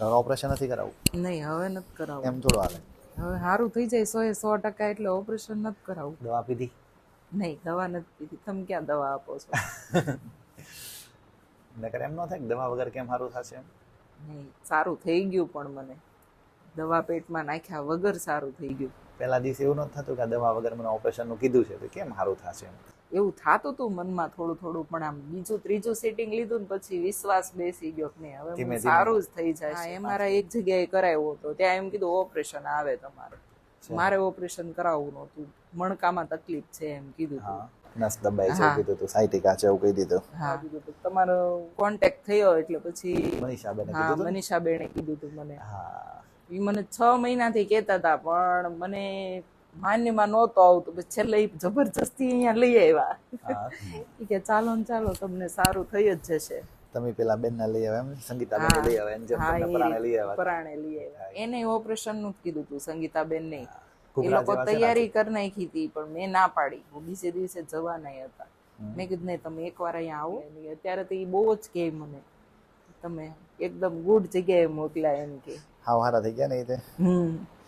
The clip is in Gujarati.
હવે ઓપરેશન નથી કરાવવું. નહીં હવે નથી કરાવવું. એમ થોડું હાલે. હવે સારું થઈ જાય સો એ સો ટકા એટલે ઓપરેશન નથી કરાવવું. દવા પીધી? નહીં દવા નથી પીધી. તમે ક્યાં દવા આપો છો? નકર એમ ન થાય કે દવા વગર કેમ સારું થશે નહીં સારું થઈ ગયું પણ મને. દવા પેટમાં નાખ્યા વગર સારું થઈ ગયું. પહેલા દિવસે એવું નથી થતું કે આ દવા વગર મને ઓપરેશનનું કીધું છે તો કેમ સારું થશે એવું થાતું હતું મનમાં થોડું થોડું પણ આમ બીજું ત્રીજું સેટિંગ લીધું ને પછી વિશ્વાસ બેસી ગયો કે હવે. સારું જ થઈ જાય એ મારા એક જગ્યાએ કરાવ્યો હતો ત્યાં એમ કીધું ઓપરેશન આવે તમારે. મારે ઓપરેશન કરાવવું નહોતું. મણકામાં તકલીફ છે એમ કીધું. નસ દબાઈ છે કીધું તું સાયટિકા છે એવું કહી દીધું. હા. કીધું. તમારો કોન્ટેક્ટ થયો એટલે પછી મનીષાબેને કીધું હતું મનીષા બેને કીધું તું મને. હા. એ મને છ મહિનાથી કહેતા હતા પણ મને માન્યમાં નહોતો આવતું. પછી છેલ્લે જબરજસ્તી અહીંયા લઈ આવ્યા. કે ચાલો ને ચાલો તમને સારું થઈ જ જશે. તમે પેલા બેન લઈ આવ્યા એમ સંગીતા બેન લઈ આવ્યા એમ જેમ તમને પરાણે લઈ આવ્યા પરાણે લઈ આવ્યા. એને ઓપરેશનનું કીધું હતું સંગીતાબેન ને એ લોકો જેવા ને તૈયારી કરી નાખી હતી પણ મેં ના પાડી. હું બીજે દિવસે જવાના હતા. મેં કીધું નહીં તમે એકવાર અહીંયા આવો. અત્યારે તો એ બહુ જ કહે મને. તમે એકદમ ગુડ જગ્યાએ મોકલાય એમ કે. હા હારા થઈ ગયા ને એ તે. હમ.